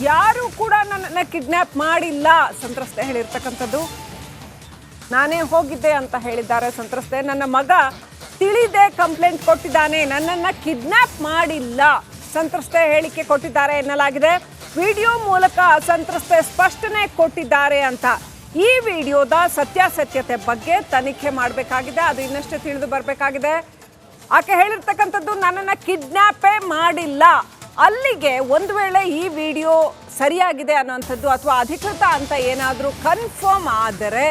ಯಾರು ಕೂಡ ನನ್ನನ್ನು ಕಿಡ್ನಾಪ್ ಮಾಡಿಲ್ಲ. ಸಂತ್ರಸ್ತೆ ಹೇಳಿರ್ತಕ್ಕಂಥದ್ದು. ನಾನೇ ಹೋಗಿದ್ದೆ ಅಂತ ಹೇಳಿದ್ದಾರೆ ಸಂತ್ರಸ್ತೆ. ನನ್ನ ಮಗ ತಿಳಿದೆ ಕಂಪ್ಲೇಂಟ್ ಕೊಟ್ಟಿದ್ದಾನೆ. ನನ್ನನ್ನು ಕಿಡ್ನಾಪ್ ಮಾಡಿಲ್ಲ. ಸಂತ್ರಸ್ತೆ ಹೇಳಿಕೆ ಕೊಟ್ಟಿದ್ದಾರೆ ಎನ್ನಲಾಗಿದೆ. ವಿಡಿಯೋ ಮೂಲಕ ಸಂತ್ರಸ್ತೆ ಸ್ಪಷ್ಟನೆ ಕೊಟ್ಟಿದ್ದಾರೆ ಅಂತ. ಈ ವಿಡಿಯೋದ ಸತ್ಯಾಸತ್ಯತೆ ಬಗ್ಗೆ ತನಿಖೆ ಮಾಡಬೇಕಾಗಿದೆ. ಅದು ಇನ್ನಷ್ಟು ತಿಳಿದು ಬರಬೇಕಾಗಿದೆ. ಆಕೆ ಹೇಳಿರ್ತಕ್ಕಂಥದ್ದು ನನ್ನನ್ನು ಕಿಡ್ನ್ಯಾಪೇ ಮಾಡಿಲ್ಲ. ಅಲ್ಲಿಗೆ ಒಂದು ವೇಳೆ ಈ ವಿಡಿಯೋ ಸರಿಯಾಗಿದೆ ಅನ್ನೋಂಥದ್ದು ಅಥವಾ ಅಧಿಕೃತ ಅಂತ ಏನಾದರೂ ಕನ್ಫರ್ಮ್ ಆದರೆ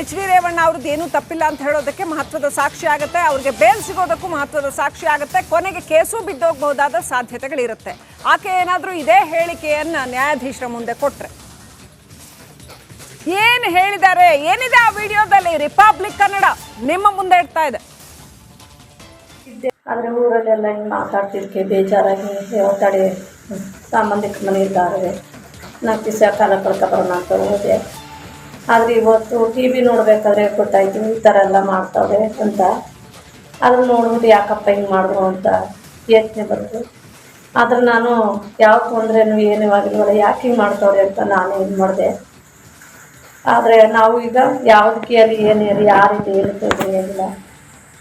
ಎಚ್ ಡಿ ರೇವಣ್ಣ ಅವ್ರದ್ದು ಏನೂ ತಪ್ಪಿಲ್ಲ ಅಂತ ಹೇಳೋದಕ್ಕೆ ಮಹತ್ವದ ಸಾಕ್ಷಿ ಆಗುತ್ತೆ. ಅವ್ರಿಗೆ ಬೇಲ್ ಸಿಗೋದಕ್ಕೂ ಮಹತ್ವದ ಸಾಕ್ಷಿ ಆಗುತ್ತೆ. ಕೊನೆಗೆ ಕೇಸು ಬಿದ್ದೋಗಬಹುದಾದ ಸಾಧ್ಯತೆಗಳಿರುತ್ತೆ. ಆಕೆ ಏನಾದರೂ ಇದೇ ಹೇಳಿಕೆಯನ್ನು ನ್ಯಾಯಾಧೀಶರ ಮುಂದೆ ಕೊಟ್ಟರೆ ಏನು ಹೇಳಿದ್ದಾರೆ? ಏನಿದೆ ಆ ವಿಡಿಯೋದಲ್ಲಿ? ರಿಪಬ್ಲಿಕ್ ಕನ್ನಡ ನಿಮ್ಮ ಮುಂದೆ ಇಡ್ತಾ ಇದೆ. ಆದರೆ ಊರಲ್ಲೆಲ್ಲ ಹಿಂಗೆ ಮಾತಾಡ್ತಿದ್ದಕ್ಕೆ ಬೇಜಾರಾಗಿ ಒತ್ತಡೆ ಸಂಬಂಧಿಕ ಮನೆ ಇದ್ದಾರೆ. ನಾಲ್ಕು ದಿವಸ ಕಾಲ ಕಳ್ಕೊಬರೋಣ ಅಂತ ಹೋದೆ. ಆದರೆ ಇವತ್ತು ಟಿ ವಿ ನೋಡಬೇಕಾದ್ರೆ ಗೊತ್ತಾಯ್ತು, ಈ ಥರ ಎಲ್ಲ ಮಾಡ್ತಾವೆ ಅಂತ. ಅದನ್ನ ನೋಡ್ಬಿಟ್ಟು ಯಾಕಪ್ಪ ಹಿಂಗೆ ಮಾಡಿದ್ರು ಅಂತ ಯೋಚನೆ ಬಂತು. ಆದ್ರೆ ನಾನು ಯಾವ ತೊಂದರೆನೂ ಏನೂ ಆಗಿಲ್ವಲ್ಲ, ಯಾಕೆ ಹಿಂಗೆ ಮಾಡ್ತಾವ್ರೆ ಅಂತ ನಾನು ಇದು ಮಾಡಿದೆ. ಆದರೆ ನಾವು ಈಗ ಯಾವ್ದಕ್ಕೆ ಅಲ್ಲಿ ಏನೇ ಯಾರಿಗೆ ಏನು ತೊಂದರೆ ಏನಿಲ್ಲ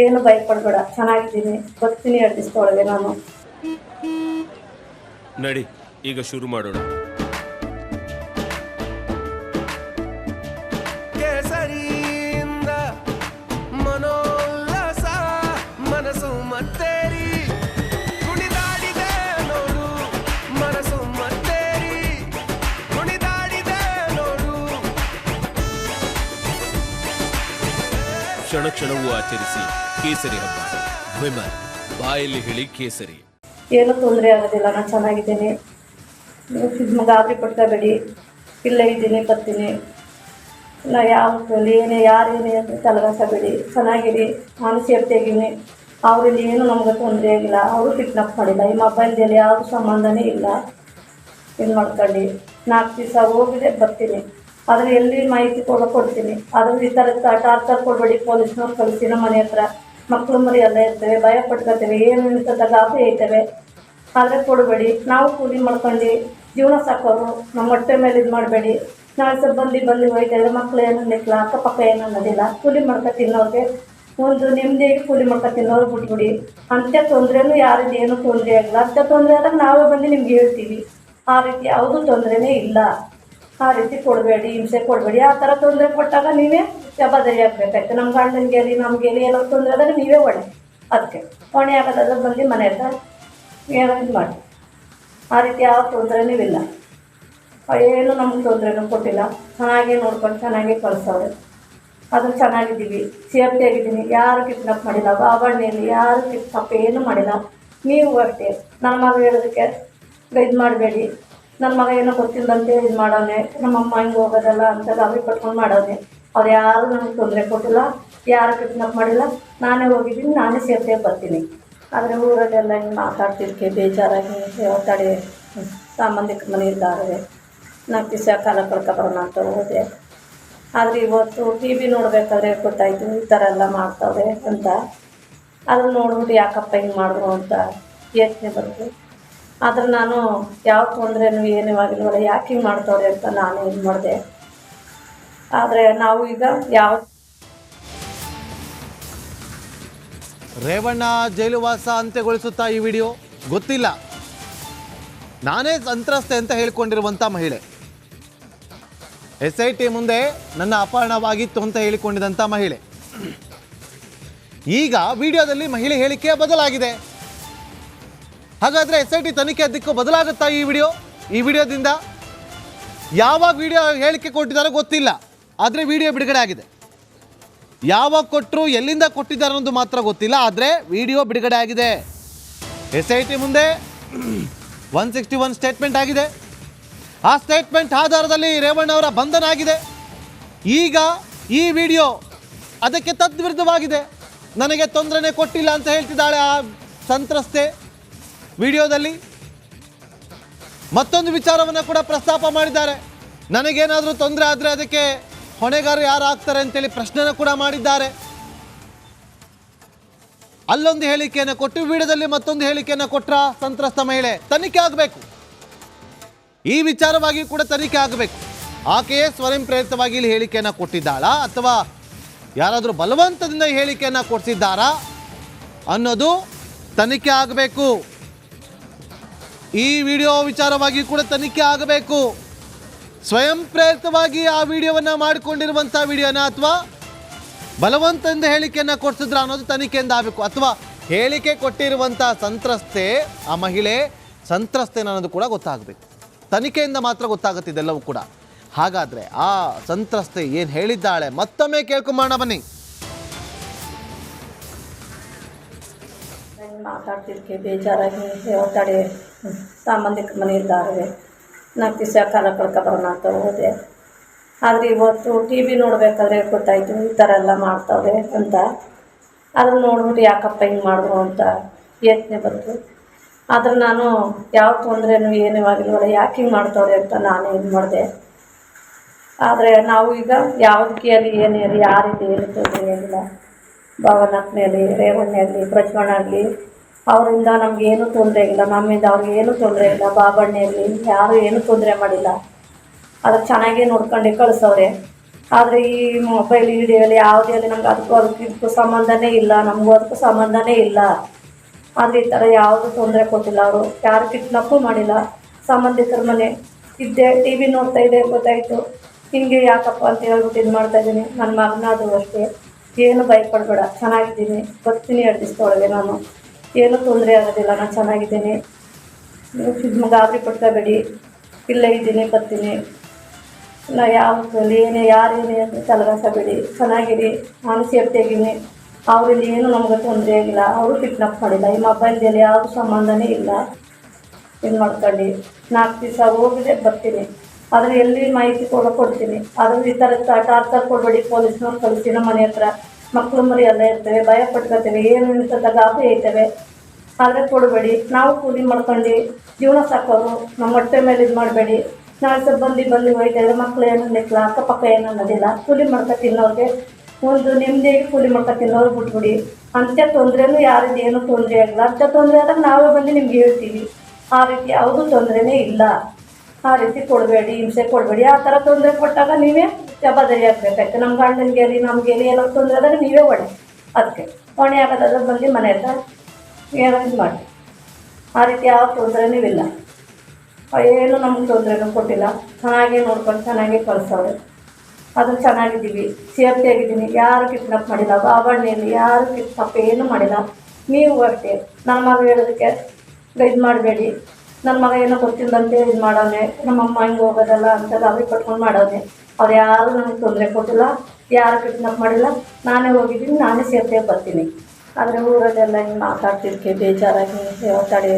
ಏನು ಭಯಪಡಬೇಡ. ಚೆನ್ನಾಗಿದ್ದೀನಿ. ಬರ್ತೀನಿ ಎರಡು ದಿವಸದೊಳಗೆ ನಾನು. ನಡಿ ಈಗ ಶುರು ಮಾಡೋಣ. ಕೇಸರಿಯಿಂದ ಮನೋಲ್ಲಸ ಮನಸ್ಸು ಮತ್ತೇರಿ. ಕುಣಿದಾಡಿದೆ ನೋಡು ಮನಸ್ಸು ಮತ್ತೇರಿ. ಕುಣಿದಾಡಿದೆ ನೋಡು. ಕ್ಷಣ ಕ್ಷಣವೂ ಆಚರಿಸಿ. ಕೇಸರಿ ಹಬ್ಬ. ವಿಮಲ್, ಬಾಯಲ್ಲಿ ಹೇಳಿ ಕೇಸರಿ. ಏನೂ ತೊಂದರೆ ಆಗೋದಿಲ್ಲ, ನಾನು ಚೆನ್ನಾಗಿದ್ದೀನಿ. ನೀವು ಗಾಬರಿ ಪಡ್ಕೋಬೇಡಿ ಇಲ್ಲೇ ಇದ್ದೀನಿ, ಬರ್ತೀನಿ. ನಾ ಯಾವ ಏನೇ ಯಾರೇನೇ ಅಂತ ತಲೆಗಾಸಬೇಡಿ ಚೆನ್ನಾಗಿರಿ, ನಾನು ಸೇಫ್ಟಿಯಾಗಿದ್ದೀನಿ ಅವರಿಂದ ಏನು ನಮ್ಗೆ ತೊಂದರೆ ಆಗಿಲ್ಲ. ಅವರು ಕಿಡ್ನಾಪ್ ಮಾಡಿಲ್ಲ. ಈ ಮೊಬೈಲ್ದಲ್ಲಿ ಯಾವುದು ಸಂಬಂಧನೇ ಇಲ್ಲ. ಇದು ಮಾಡ್ಕೊಂಡು ನಾಲ್ಕು ದಿವಸ ಹೋಗಿದೆ, ಬರ್ತೀನಿ. ಆದರೆ ಎಲ್ಲಿ ಮಾಹಿತಿ ಕೊಡೋ ಕೊಡ್ತೀನಿ. ಅದ್ರ ಈ ಥರ ಟಾರ್ಚರ್ ಕೊಡಬೇಡಿ, ಪೊಲೀಸ್ನವ್ರು ಕಳಿಸಿ ನಮ್ಮ ಮನೆ ಹತ್ರ. ಮಕ್ಕಳು ಮರಿ ಎಲ್ಲ ಇರ್ತವೆ, ಭಯ ಪಡ್ಕೊತೇವೆ ಏನು ಅಂತ ಗಾಬರಿ ಐತವೆ ಆದರೆ ಕೊಡಬೇಡಿ, ನಾವು ಕೂಲಿ ಮಾಡ್ಕೊಂಡು ಜೀವನ ಸಾಕೋರು, ನಮ್ಮ ಹೊಟ್ಟೆ ಮೇಲೆ ಇದು ಮಾಡಬೇಡಿ. ನಾಳೆ ಸ್ವಲ್ಪ ಬಂದು ಬಂದು ಹೋಯ್ತಾರೆ ಮಕ್ಕಳು ಏನು ಅನ್ನಿಲ್ಲ ಅಕ್ಕಪಕ್ಕ ಏನು ಅನ್ನೋದಿಲ್ಲ, ಕೂಲಿ ಮಾಡ್ಕೊ ತಿನ್ನೋರಿಗೆ ಒಂದು ನೆಮ್ಮದಿಯಾಗಿ ಕೂಲಿ ಮಾಡ್ಕೊ ತಿನ್ನೋರು ಬಿಟ್ಬಿಡಿ. ಅಂತ ತೊಂದರೆನೂ ಯಾರಿಂದ ಏನೂ ತೊಂದರೆ ಆಗಲ್ಲ ಅಂತ ತೊಂದರೆ ಆದಾಗ ನಾವೇ ಬಂದು ನಿಮ್ಗೆ ಹೇಳ್ತೀವಿ. ಆ ರೀತಿ ಯಾವುದೂ ತೊಂದರೆನೇ ಇಲ್ಲ. ಆ ರೀತಿ ಕೊಡಬೇಡಿ, ಹಿಂಸೆ ಕೊಡಬೇಡಿ. ಆ ಥರ ತೊಂದರೆ ಕೊಟ್ಟಾಗ ನೀವೇ ಜವಾಬ್ದಾರಿ ಆಗಬೇಕಾಯ್ತು ನಮ್ಮ ಗಂಡನಿಗೆ ಅಲ್ಲಿ ನಮಗೆ ಆಗಲಿ ಏನೋ ತೊಂದರೆ ಆದಾಗ ನೀವೇ ಒಳ್ಳೆ ಅದಕ್ಕೆ ಹೊಣೆ ಆಗೋದಾದ್ರೆ ಬಂದು ಮನೆ ಹತ್ರ ಏನೋ ಇದು ಮಾಡಿ. ಆ ರೀತಿ ಯಾವ ತೊಂದರೆನೂ ಇಲ್ಲ. ಏನು ನಮ್ಗೆ ತೊಂದರೆನೂ ಕೊಟ್ಟಿಲ್ಲ. ಚೆನ್ನಾಗೇ ನೋಡ್ಕೊಂಡು ಚೆನ್ನಾಗೇ ಕಳಿಸೋರು ಅದು ಚೆನ್ನಾಗಿದ್ದೀವಿ ಸೇಫ್ಟಿ ಆಗಿದ್ದೀನಿ ಯಾರು ಕಿಡ್ನಾಪ್ ಮಾಡಿಲ್ಲ ಬಾಬಣ್ಣೆಯಲ್ಲಿ ಯಾರು ಕಿಡ್ನಾಪ್ ಏನು ಮಾಡಿಲ್ಲ. ನೀವು ಅಷ್ಟೇ. ನನ್ನ ಮಗ ಹೇಳೋದಕ್ಕೆ ಇದು ಮಾಡಬೇಡಿ. ನನ್ನ ಮಗ ಏನೋ ಗೊತ್ತಿಲ್ಲದಂತೆ ಇದು ಮಾಡೋನೆ. ನಮ್ಮಮ್ಮ ಹಿಂಗೆ ಹೋಗೋದಲ್ಲ ಅಂತ ಅವ್ರಿಗೆ ಪಟ್ಕೊಂಡು ಮಾಡೋನೆ. ಅವ್ರು ಯಾರು ನನಗೆ ತೊಂದರೆ ಕೊಟ್ಟಿಲ್ಲ, ಯಾರು ಕಿಡ್ನಾಪ್ ಮಾಡಿಲ್ಲ, ನಾನೇ ಹೋಗಿದ್ದೀನಿ, ನಾನೇ ಸೇಫ್ಟಿಯಾಗಿ ಬರ್ತೀನಿ. ಆದರೆ ಊರಲ್ಲೆಲ್ಲ ಹಿಂಗೆ ಮಾತಾಡ್ತಿದ್ದಕ್ಕೆ ಬೇಜಾರಾಗಿ ಒತ್ತಡೆ ಸಂಬಂಧಿಕ ಮನೆ ಇದ್ದಾರೆ ನಾಲ್ಕು ದಿವಸ ಕಾಲ ಕಳ್ಕೊಬರೋಣ ಅಂತ ಹೋದೆ. ಆದರೆ ಇವತ್ತು ಟಿ ವಿ ನೋಡಬೇಕಾದ್ರೆ ಗೊತ್ತಾಯ್ತು, ಈ ಥರ ಎಲ್ಲ ಮಾಡ್ತಾವೆ ಅಂತ. ಅದನ್ನು ನೋಡ್ಬಿಟ್ಟು ಯಾಕಪ್ಪ ಹಿಂಗೆ ಮಾಡಿದ್ರು ಅಂತ ಯೋಚನೆ ಬಂತು. ಆದ್ರೆ ನಾನು ಯಾವ ತೊಂದರೆನೂ ಏನೂ ಆಗಿಲ್ಲ ಯಾಕೆ ಹಿಂಗೆ ಮಾಡ್ತಾವ್ರೆ ಅಂತ ನಾನು ಇದು ಮಾಡಿದೆ. ಆದರೆ ನಾವು ಈಗ ಯಾವ ರೇವಣ್ಣ ಜೈಲುವಾಸ ಅಂತ್ಯಗೊಳಿಸುತ್ತಾ ಈ ವಿಡಿಯೋ? ಗೊತ್ತಿಲ್ಲ. ನಾನೇ ಸಂತ್ರಸ್ತೆ ಅಂತ ಹೇಳಿಕೊಂಡಿರುವಂತ ಮಹಿಳೆ. ಎಸ್ ಐ ಟಿ ಮುಂದೆ ನನ್ನ ಅಪಹರಣವಾಗಿತ್ತು ಅಂತ ಹೇಳಿಕೊಂಡಿದಂತ ಮಹಿಳೆ. ಈಗ ವಿಡಿಯೋದಲ್ಲಿ ಮಹಿಳೆ ಹೇಳಿಕೆ ಬದಲಾಗಿದೆ. ಹಾಗಾದ್ರೆ ಎಸ್ ಐ ಟಿ ತನಿಖೆ ದಿಕ್ಕು ಬದಲಾಗುತ್ತಾ ಈ ವಿಡಿಯೋ? ಈ ವಿಡಿಯೋದಿಂದ ಯಾವಾಗ ವಿಡಿಯೋ ಹೇಳಿಕೆ ಕೊಟ್ಟಿದ್ದಾರೋ ಗೊತ್ತಿಲ್ಲ. ಆದರೆ ವಿಡಿಯೋ ಬಿಡುಗಡೆ ಆಗಿದೆ. ಯಾವಾಗ ಕೊಟ್ಟರು ಎಲ್ಲಿಂದ ಕೊಟ್ಟಿದ್ದಾರೆ ಅನ್ನೋದು ಮಾತ್ರ ಗೊತ್ತಿಲ್ಲ, ಆದರೆ ವಿಡಿಯೋ ಬಿಡುಗಡೆ ಆಗಿದೆ. ಎಸ್ ಐ ಟಿ ಮುಂದೆ ಒನ್ ಸಿಕ್ಸ್ಟಿ ಒನ್ ಸ್ಟೇಟ್ಮೆಂಟ್ ಆಗಿದೆ. ಆ ಸ್ಟೇಟ್ಮೆಂಟ್ ಆಧಾರದಲ್ಲಿ ರೇವಣ್ಣ ಅವರ ಬಂಧನ ಆಗಿದೆ. ಈಗ ಈ ವಿಡಿಯೋ ಅದಕ್ಕೆ ತದ್ವಿರುದ್ಧವಾಗಿದೆ. ನನಗೆ ತೊಂದರೆನೇ ಕೊಟ್ಟಿಲ್ಲ ಅಂತ ಹೇಳ್ತಿದ್ದಾಳೆ ಆ ಸಂತ್ರಸ್ತೆ ವಿಡಿಯೋದಲ್ಲಿ. ಮತ್ತೊಂದು ವಿಚಾರವನ್ನು ಕೂಡ ಪ್ರಸ್ತಾಪ ಮಾಡಿದ್ದಾರೆ. ನನಗೇನಾದರೂ ತೊಂದರೆ ಆದರೆ ಅದಕ್ಕೆ ಹೊಣೆಗಾರರು ಯಾರು ಆಗ್ತಾರೆ ಅಂತೇಳಿ ಪ್ರಶ್ನೆನ ಕೂಡ ಮಾಡಿದ್ದಾರೆ. ಅಲ್ಲೊಂದು ಹೇಳಿಕೆಯನ್ನು ಕೊಟ್ಟು, ವಿಡಿಯೋದಲ್ಲಿ ಮತ್ತೊಂದು ಹೇಳಿಕೆಯನ್ನು ಕೊಟ್ಟರ ಸಂತ್ರಸ್ತ ಮಹಿಳೆ, ತನಿಖೆ ಆಗಬೇಕು. ಈ ವಿಚಾರವಾಗಿ ಕೂಡ ತನಿಖೆ ಆಗಬೇಕು. ಆಕೆಯೇ ಸ್ವಯಂ ಪ್ರೇರಿತವಾಗಿ ಇಲ್ಲಿ ಹೇಳಿಕೆಯನ್ನು ಕೊಟ್ಟಿದ್ದಾಳಾ? ಅಥವಾ ಯಾರಾದರೂ ಬಲವಂತದಿಂದ ಈ ಹೇಳಿಕೆಯನ್ನು ಕೊಡಿಸಿದ್ದಾರಾ? ಅನ್ನೋದು ತನಿಖೆ ಆಗಬೇಕು. ಈ ವಿಡಿಯೋ ವಿಚಾರವಾಗಿ ಕೂಡ ತನಿಖೆ ಆಗಬೇಕು. ಸ್ವಯಂ ಪ್ರೇರಿತವಾಗಿ ಆ ವಿಡಿಯೋವನ್ನ ಮಾಡಿಕೊಂಡಿರುವಂಥ ವಿಡಿಯೋನ ಅಥವಾ ಬಲವಂತದಿಂದ ಹೇಳಿಕೆಯನ್ನು ಕೊಡಿಸಿದ್ರ ಅನ್ನೋದು ತನಿಖೆಯಿಂದ ಆಗಬೇಕು. ಅಥವಾ ಹೇಳಿಕೆ ಕೊಟ್ಟಿರುವಂಥ ಸಂತ್ರಸ್ತೆ, ಆ ಮಹಿಳೆ ಸಂತ್ರಸ್ತೆ ಅನ್ನೋದು ಕೂಡ ಗೊತ್ತಾಗಬೇಕು. ತನಿಖೆಯಿಂದ ಮಾತ್ರ ಗೊತ್ತಾಗುತ್ತೆ ಇದೆಲ್ಲವೂ ಕೂಡ. ಹಾಗಾದರೆ ಆ ಸಂತ್ರಸ್ತೆ ಏನು ಹೇಳಿದ್ದಾಳೆ ಮತ್ತೊಮ್ಮೆ ಕೇಳ್ಕೊಂಬೋಣ ಬನ್ನಿ. ಮಾತಾಡ್ತಿದ್ದಕ್ಕೆ ಬೇಜಾರಾಗಿ ಹೇಳ್ತಾಳೆ ಇದ್ದಾರೆ ನಾಲ್ಕು ದಿವಸ ಕಾಲ ಕಳ್ಕೊಬರೋಣ ಅಂತ ಹೋದೆ. ಆದರೆ ಇವತ್ತು ಟಿ ವಿ ನೋಡಬೇಕಾದ್ರೆ ಗೊತ್ತಾಯಿತು ಈ ಥರ ಎಲ್ಲ ಮಾಡ್ತಾವ್ರೆ ಅಂತ. ಅದನ್ನು ನೋಡ್ಬಿಟ್ಟು ಯಾಕಪ್ಪ ಹಿಂಗೆ ಮಾಡಿದ್ರು ಅಂತ ಯೋಚನೆ ಬಂತು. ಆದರೆ ನಾನು ಯಾವ ತೊಂದರೆನೂ ಏನೂ ಆಗಿಲ್ವಲ್ಲ, ಯಾಕೆ ಹಿಂಗೆ ಮಾಡ್ತಾವ್ರೆ ಅಂತ ನಾನೇ ಇದು ಮಾಡಿದೆ. ಆದರೆ ನಾವು ಈಗ ಯಾವುದಕ್ಕೆ ಅಲ್ಲಿ ಏನೇ ಇರಲಿ ಯಾರಿದೆ ಏನು ತೊಂದರೆ ಏನಿಲ್ಲ. ಭಾವನಾತ್ಮೆಯಲ್ಲಿ, ರೇವಣ್ಣ ಆಗಲಿ, ಪ್ರಜ್ವಣ್ಣ ಆಗಲಿ ಅವರಿಂದ ನಮ್ಗೆ ಏನೂ ತೊಂದರೆ ಇಲ್ಲ, ನಮ್ಮಿಂದ ಅವ್ರಿಗೆ ಏನೂ ತೊಂದರೆ ಇಲ್ಲ ಬಾಬಣ್ಣಲ್ಲಿ ಯಾರೂ ಏನೂ ತೊಂದರೆ ಮಾಡಿಲ್ಲ. ಅದಕ್ಕೆ ಚೆನ್ನಾಗೇ ನೋಡ್ಕೊಂಡು ಕಳಿಸವ್ರೆ. ಆದರೆ ಈ ಮೊಬೈಲ್ ವಿಡಿಯೋಲಿ ಯಾವುದೇ ಅಲ್ಲಿ ನಮ್ಗೆ ಅದಕ್ಕೂ ಅದಕ್ಕೂ ಸಂಬಂಧನೇ ಇಲ್ಲ, ನಮಗೂ ಅದಕ್ಕೂ ಸಂಬಂಧನೇ ಇಲ್ಲ. ಆದರೆ ಈ ಥರ ಯಾವುದೂ ತೊಂದರೆ ಕೊಟ್ಟಿಲ್ಲ ಅವರು. ಯಾರು ಕಿಟ್ನಪ್ಪು ಮಾಡಿಲ್ಲ. ಸಂಬಂಧಿಕರ ಮನೆ ಇದ್ದೆ ಟಿ ವಿ ನೋಡ್ತಾ ಇದೆ ಗೊತ್ತಾಯಿತು. ಹಿಂಗೆ ಯಾಕಪ್ಪ ಅಂತ ಹೇಳ್ಬಿಟ್ಟು ಇದು ಮಾಡ್ತಾ ಇದ್ದೀನಿ. ನನ್ನ ಮಗನಾದರೂ ಅಷ್ಟೇ. ಏನು ಭಯಪಡಬೇಡ. ಚೆನ್ನಾಗಿದ್ದೀನಿ. ಬರ್ತೀನಿ ಎರಡು ದಿವಸದೊಳಗೆ ನಾನು. ಏನೂ ತೊಂದರೆ ಆಗೋದಿಲ್ಲ, ನಾನು ಚೆನ್ನಾಗಿದ್ದೀನಿ. ನೀವು ಗಾಬರಿ ಪಡ್ಕೋಬೇಡಿ. ಇಲ್ಲೇ ಇದ್ದೀನಿ, ಬರ್ತೀನಿ. ನಾ ಯಾವತ್ತೂ ಏನೇ ಯಾರೇನೇ ಅಂತ ತಲೆಗಾಸಬೇಡಿ ಚೆನ್ನಾಗಿರಿ, ನಾನು ಸೇಫ್ಟಿಯಾಗಿನಿ ಅವರಲ್ಲಿ ಏನು ನಮ್ಗೆ ತೊಂದರೆ ಆಗಿಲ್ಲ. ಅವರು ಕಿಡ್ನಾಪ್ ಮಾಡಿಲ್ಲ. ಈ ಮೊಬೈಲ್ದಲ್ಲಿ ಯಾವ ಸಂಬಂಧನೇ ಇಲ್ಲ. ಇದು ಮಾಡ್ಕೊಂಡು ನಾಲ್ಕು ದಿವಸ ಹೋಗಿದೆ, ಬರ್ತೀನಿ. ಆದರೆ ಎಲ್ಲಿ ಮಾಹಿತಿ ಕೂಡ ಕೊಡ್ತೀನಿ. ಆದರೂ ಈ ಥರ ಟಾರ್ಚರ್ ಕೊಡಬೇಡಿ, ಪೊಲೀಸ್ನವ್ರು ಕಳಿಸಿ ನಮ್ಮ ಮನೆ ಹತ್ರ. ಮಕ್ಕಳು ಮರಿ ಅಲ್ಲೇ ಇರ್ತೇವೆ ಭಯ ಪಟ್ಕೋತೇವೆ ಏನು ಇರ್ತದೆ ಗಾಬರಿ ಐತೇವೆ ಆದರೆ ಕೊಡಬೇಡಿ. ನಾವು ಕೂಲಿ ಮಾಡ್ಕೊಂಡು ಜೀವನ ಸಾಕೋರು ನಮ್ಮ ಹೊಟ್ಟೆ ಮೇಲೆ ಇದು ಮಾಡಬೇಡಿ. ನಾಳೆ ಬಂದು ಬಂದು ಹೋಯ್ತಾ ಮಕ್ಕಳು ಏನು ನಿಕ್ಕಲ್ಲ ಅಕ್ಕಪಕ್ಕ ಏನು ಅನ್ನೋದಿಲ್ಲ. ಕೂಲಿ ಮಾಡ್ಕೊ ತಿನ್ನೋರಿಗೆ ಒಂದು ನೆಮ್ಮದಿಯಾಗಿ ಕೂಲಿ ಮಾಡ್ಕೊ ತಿನ್ನೋರು ಬಿಟ್ಬಿಡಿ. ಅಂಥ ತೊಂದರೆನೂ ಯಾರಿದ್ದು ಏನೂ ತೊಂದರೆ ಆಗಿಲ್ಲ ಅಂಥ ತೊಂದರೆ ಆದಾಗ ನಾವೇ ಬಂದು ನಿಮ್ಗೆ ಹೇಳ್ತೀವಿ. ಆ ರೀತಿ ಯಾವುದೂ ತೊಂದರೆನೇ ಇಲ್ಲ. ಆ ರೀತಿ ಕೊಡಬೇಡಿ, ಹಿಂಸೆ ಕೊಡಬೇಡಿ. ಆ ಥರ ತೊಂದರೆ ಕೊಟ್ಟಾಗ ನೀವೇ ಜವಾಬ್ದಾರಿ ಆಗಬೇಕಾಯ್ತು. ನಮ್ಮ ಗಂಡನಿಗೆ ರೀ ನಮಗೆ ರೀ ಏನೋ ತೊಂದರೆ ಆದರೆ ನೀವೇ ಹೊಣೆ. ಅದಕ್ಕೆ ಹೊಣೆ ಆಗೋದಾದ್ರೆ ಬಂದು ಮನೆ ಹತ್ರ ಏನೋ ಇದು ಮಾಡಿ. ಆ ರೀತಿ ಯಾವ ತೊಂದರೆನೂ ಇಲ್ಲ. ಏನು ನಮ್ಗೆ ತೊಂದರೆನೂ ಕೊಟ್ಟಿಲ್ಲ. ಚೆನ್ನಾಗೇ ನೋಡ್ಕೊಂಡು ಚೆನ್ನಾಗೇ ಕಳಿಸೋರು ಅದು ಚೆನ್ನಾಗಿದ್ದೀವಿ. ಸೇಫ್ಟಿ ಆಗಿದ್ದೀನಿ ಯಾರು ಕಿಡ್ನಾಪ್ ಮಾಡಿಲ್ಲ. ಬಾಬಣ್ಣೆಯಲ್ಲಿ ಯಾರು ಕಿಡ್ನಾಪ್ ಏನೂ ಮಾಡಿಲ್ಲ. ನೀವು ಅಷ್ಟೇ. ನನ್ನ ಮಗ ಹೇಳೋದಕ್ಕೆ ಇದು ಮಾಡಬೇಡಿ. ನನ್ನ ಮಗ ಏನೋ ಗೊತ್ತಿಲ್ಲದಂತೆ ಇದು ಮಾಡೋನೆ. ನಮ್ಮಮ್ಮ ಹಿಂಗೆ ಹೋಗೋದಲ್ಲ ಅಂತೆಲ್ಲ ಅವ್ರಿಗೆ ಪಟ್ಕೊಂಡು ಮಾಡೋನೆ ಅವ್ರು ಯಾರು ನನಗೆ ತೊಂದರೆ ಕೊಟ್ಟಿಲ್ಲ, ಯಾರು ಕಿಡ್ನಾಪ್ ಮಾಡಿಲ್ಲ, ನಾನೇ ಹೋಗಿದ್ದೀನಿ, ನಾನೇ ಸೇರ್ತೇ ಬರ್ತೀನಿ. ಆದರೆ ಊರಲ್ಲೆಲ್ಲ ಹಿಂಗೆ ಮಾತಾಡ್ತಿರ್ತೀವಿ ಬೇಜಾರಾಗಿ ಒತ್ತಡೆ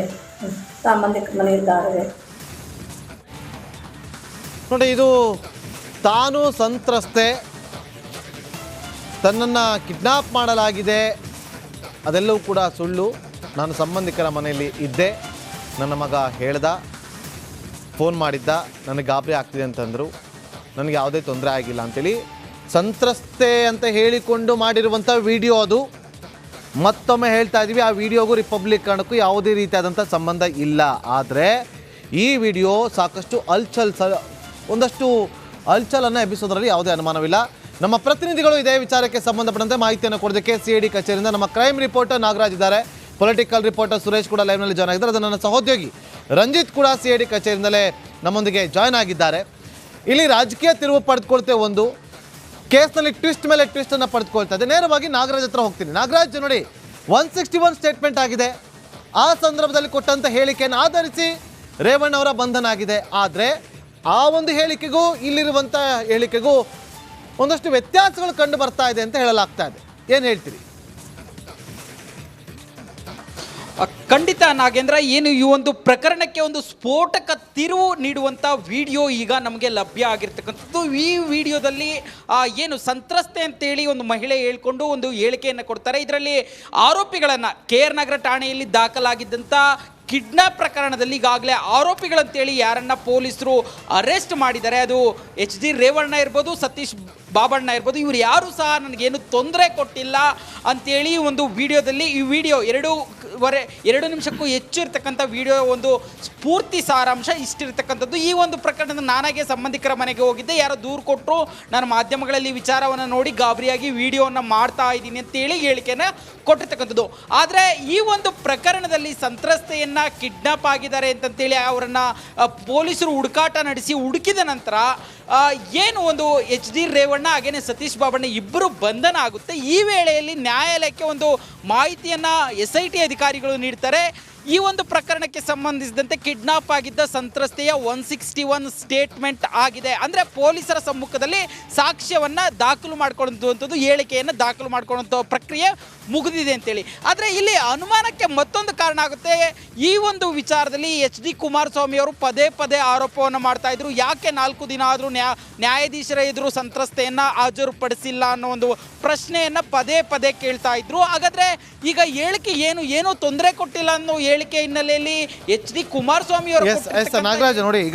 ಸಂಬಂಧಿಕ ಮನೆ ಇದ್ದಾರೆ ನೋಡಿ, ಇದು ತಾನು ಸಂತ್ರಸ್ತೆ, ತನ್ನನ್ನು ಕಿಡ್ನಾಪ್ ಮಾಡಲಾಗಿದೆ, ಅದೆಲ್ಲವೂ ಕೂಡ ಸುಳ್ಳು. ನಾನು ಸಂಬಂಧಿಕರ ಮನೆಯಲ್ಲಿ ಇದ್ದೆ, ನನ್ನ ಮಗ ಹೇಳ್ದ ಫೋನ್ ಮಾಡಿದ್ದ, ನನಗೆ ಗಾಬರಿ ಆಗ್ತಿದೆ ಅಂತಂದರು. ನನಗೆ ಯಾವುದೇ ತೊಂದರೆ ಆಗಿಲ್ಲ ಅಂತೇಳಿ ಸಂತ್ರಸ್ತೆ ಅಂತ ಹೇಳಿಕೊಂಡು ಮಾಡಿರುವಂಥ ವಿಡಿಯೋ ಅದು. ಮತ್ತೊಮ್ಮೆ ಹೇಳ್ತಾ ಇದ್ದೀವಿ, ಆ ವಿಡಿಯೋಗೂ ಕಾರಣಕ್ಕೂ ಯಾವುದೇ ರೀತಿಯಾದಂಥ ಸಂಬಂಧ ಇಲ್ಲ. ಆದರೆ ಈ ವಿಡಿಯೋ ಸಾಕಷ್ಟು ಅಲ್ಚಲ್ ಸ, ಒಂದಷ್ಟು ಅಲ್ಚಲನ್ನು ಎಬ್ಬಿಸೋದ್ರಲ್ಲಿ ಯಾವುದೇ ಅನುಮಾನವಿಲ್ಲ. ನಮ್ಮ ಪ್ರತಿನಿಧಿಗಳು ಇದೇ ವಿಚಾರಕ್ಕೆ ಸಂಬಂಧಪಟ್ಟಂತೆ ಮಾಹಿತಿಯನ್ನು ಕೊಡೋದಕ್ಕೆ ಸಿ ಡಿ ಕಚೇರಿಯಿಂದ ನಮ್ಮ ಕ್ರೈಮ್ ರಿಪೋರ್ಟರ್ ನಾಗರಾಜ್ ಇದ್ದಾರೆ. ಪೊಲಿಟಿಕಲ್ ರಿಪೋರ್ಟರ್ ಸುರೇಶ್ ಕೂಡ ಲೈವ್ನಲ್ಲಿ ಜಾಯ್ನ್ ಆಗಿದ್ದಾರೆ. ಅದು ನನ್ನ ಸಹೋದ್ಯೋಗಿ ರಂಜಿತ್ ಕೂಡ ಸಿ ಐ ಡಿ ಕಚೇರಿಯಿಂದಲೇ ನಮ್ಮೊಂದಿಗೆ ಜಾಯ್ನ್ ಆಗಿದ್ದಾರೆ. ಇಲ್ಲಿ ರಾಜಕೀಯ ತಿರುವು ಪಡೆದುಕೊಳ್ತೇವೆ ಒಂದು. ಕೇಸ್ನಲ್ಲಿ ಟ್ವಿಸ್ಟ್ ಮೇಲೆ ಟ್ವಿಸ್ಟನ್ನು ಪಡೆದುಕೊಳ್ತಾ ಇದೆ. ನೇರವಾಗಿ ನಾಗರಾಜ್ ಹತ್ರ ಹೋಗ್ತೀನಿ. ನಾಗರಾಜ್, ನೋಡಿ ಒನ್ ಸಿಕ್ಸ್ಟಿ ಒನ್ ಸ್ಟೇಟ್ಮೆಂಟ್ ಆಗಿದೆ. ಆ ಸಂದರ್ಭದಲ್ಲಿ ಕೊಟ್ಟಂಥ ಹೇಳಿಕೆಯನ್ನು ಆಧರಿಸಿ ರೇವಣ್ಣ ಅವರ ಬಂಧನ ಆಗಿದೆ. ಆದರೆ ಆ ಒಂದು ಹೇಳಿಕೆಗೂ ಇಲ್ಲಿರುವಂಥ ಹೇಳಿಕೆಗೂ ಒಂದಷ್ಟು ವ್ಯತ್ಯಾಸಗಳು ಕಂಡು ಬರ್ತಾ ಇದೆ ಅಂತ ಹೇಳಲಾಗ್ತಾ ಇದೆ. ಏನು ಹೇಳ್ತೀರಿ? ಖಂಡಿತ ನಾಗೇಂದ್ರ, ಏನು ಈ ಒಂದು ಪ್ರಕರಣಕ್ಕೆ ಒಂದು ಸ್ಫೋಟಕ ತಿರುವು ನೀಡುವಂಥ ವಿಡಿಯೋ ಈಗ ನಮಗೆ ಲಭ್ಯ ಆಗಿರ್ತಕ್ಕಂಥದ್ದು. ಈ ವಿಡಿಯೋದಲ್ಲಿ ಏನು ಸಂತ್ರಸ್ತೆ ಅಂತೇಳಿ ಒಂದು ಮಹಿಳೆ ಹೇಳ್ಕೊಂಡು ಒಂದು ಹೇಳಿಕೆಯನ್ನು ಕೊಡ್ತಾರೆ. ಇದರಲ್ಲಿ ಆರೋಪಿಗಳನ್ನು, ಕೆ ಆರ್ ನಗರ ಠಾಣೆಯಲ್ಲಿ ದಾಖಲಾಗಿದ್ದಂಥ ಕಿಡ್ನಾಪ್ ಪ್ರಕರಣದಲ್ಲಿ ಈಗಾಗಲೇ ಆರೋಪಿಗಳಂತೇಳಿ ಯಾರನ್ನ ಪೊಲೀಸರು ಅರೆಸ್ಟ್ ಮಾಡಿದ್ದಾರೆ. ಅದು ಎಚ್ ಡಿ ರೇವಣ್ಣ ಇರ್ಬೋದು, ಸತೀಶ್ ಬಾಬಣ್ಣ ಇರ್ಬೋದು, ಇವರು ಯಾರು ಸಹ ನನಗೇನು ತೊಂದರೆ ಕೊಟ್ಟಿಲ್ಲ ಅಂತೇಳಿ ಒಂದು ವಿಡಿಯೋದಲ್ಲಿ ಈ ವಿಡಿಯೋ ಎರಡು ವರೆ ಎರಡು ನಿಮಿಷಕ್ಕೂ ಹೆಚ್ಚು ಇರತಕ್ಕಂಥ ವಿಡಿಯೋ ಒಂದು ಸ್ಫೂರ್ತಿ ಸಾರಾಂಶ ಇಷ್ಟಿರ್ತಕ್ಕಂಥದ್ದು. ಈ ಒಂದು ಪ್ರಕರಣದ ನಾನಾಗೆ ಸಂಬಂಧಿಕರ ಮನೆಗೆ ಹೋಗಿದ್ದೆ. ಯಾರೋ ದೂರು ಕೊಟ್ಟರು ನಾನು ಮಾಧ್ಯಮಗಳಲ್ಲಿ ವಿಚಾರವನ್ನು ನೋಡಿ ಗಾಬರಿಯಾಗಿ ವಿಡಿಯೋವನ್ನು ಮಾಡ್ತಾ ಇದ್ದೀನಿ ಅಂತೇಳಿ ಹೇಳಿಕೆಯನ್ನು ಕೊಟ್ಟಿರ್ತಕ್ಕಂಥದ್ದು. ಆದರೆ ಈ ಒಂದು ಪ್ರಕರಣದಲ್ಲಿ ಸಂತ್ರಸ್ತೆಯನ್ನು ಕಿಡ್ನಾಪ್ ಆಗಿದ್ದಾರೆ ಅಂತಂತೇಳಿ ಅವರನ್ನು ಪೊಲೀಸರು ಹುಡುಕಾಟ ನಡೆಸಿ ಹುಡುಕಿದ ನಂತರ ಏನು ಒಂದು ಎಚ್ ಡಿ ರೇವಣ್ಣ ಹಾಗೇನೆ ಸತೀಶ್ ಬಾಬಣ್ಣ ಇಬ್ಬರು ಬಂಧನ ಆಗುತ್ತೆ. ಈ ವೇಳೆಯಲ್ಲಿ ನ್ಯಾಯಾಲಯಕ್ಕೆ ಒಂದು ಮಾಹಿತಿಯನ್ನು ಎಸ್ ಐ ಟಿ ಅಧಿಕಾರಿಗಳು ನೀಡ್ತಾರೆ. ಈ ಒಂದು ಪ್ರಕರಣಕ್ಕೆ ಸಂಬಂಧಿಸಿದಂತೆ ಕಿಡ್ನಾಪ್ ಆಗಿದ್ದ ಸಂತ್ರಸ್ತೆಯ ಒನ್ ಸಿಕ್ಸ್ಟಿ ಒನ್ ಸ್ಟೇಟ್ಮೆಂಟ್ ಆಗಿದೆ. ಅಂದರೆ ಪೊಲೀಸರ ಸಮ್ಮುಖದಲ್ಲಿ ಸಾಕ್ಷ್ಯವನ್ನು ದಾಖಲು ಮಾಡ್ಕೊಳ್ಳುವಂಥದ್ದು ಹೇಳಿಕೆಯನ್ನು ದಾಖಲು ಮಾಡ್ಕೊಳ್ಳುವಂಥ ಪ್ರಕ್ರಿಯೆ ಮುಗಿದಿದೆ ಅಂತೇಳಿ. ಆದರೆ ಇಲ್ಲಿ ಅನುಮಾನಕ್ಕೆ ಮತ್ತೊಂದು ಕಾರಣ ಆಗುತ್ತೆ. ಈ ಒಂದು ವಿಚಾರದಲ್ಲಿ ಎಚ್ ಡಿ ಕುಮಾರಸ್ವಾಮಿ ಅವರು ಪದೇ ಪದೇ ಆರೋಪವನ್ನು ಮಾಡ್ತಾ ಇದ್ರು. ಯಾಕೆ ನಾಲ್ಕು ದಿನ ಆದರೂ ನ್ಯಾ, ನ್ಯಾಯಾಧೀಶರ ಎದುರು ಸಂತ್ರಸ್ತೆಯನ್ನು ಹಾಜರುಪಡಿಸಿಲ್ಲ ಅನ್ನೋ ಒಂದು ಪ್ರಶ್ನೆಯನ್ನು ಪದೇ ಪದೇ ಕೇಳ್ತಾ ಇದ್ರು. ಹಾಗಾದ್ರೆ ಈಗ ಹೇಳಿಕೆ ಏನು? ಏನೂ ತೊಂದರೆ ಕೊಟ್ಟಿಲ್ಲ ಅನ್ನೋ ಹೇಳಿಕೆ ಹಿನ್ನೆಲೆಯಲ್ಲಿ ಎಚ್ ಡಿ ಕುಮಾರಸ್ವಾಮಿ ಅವರು ನಾಗರಾಜ್, ನೋಡಿ, ಈಗ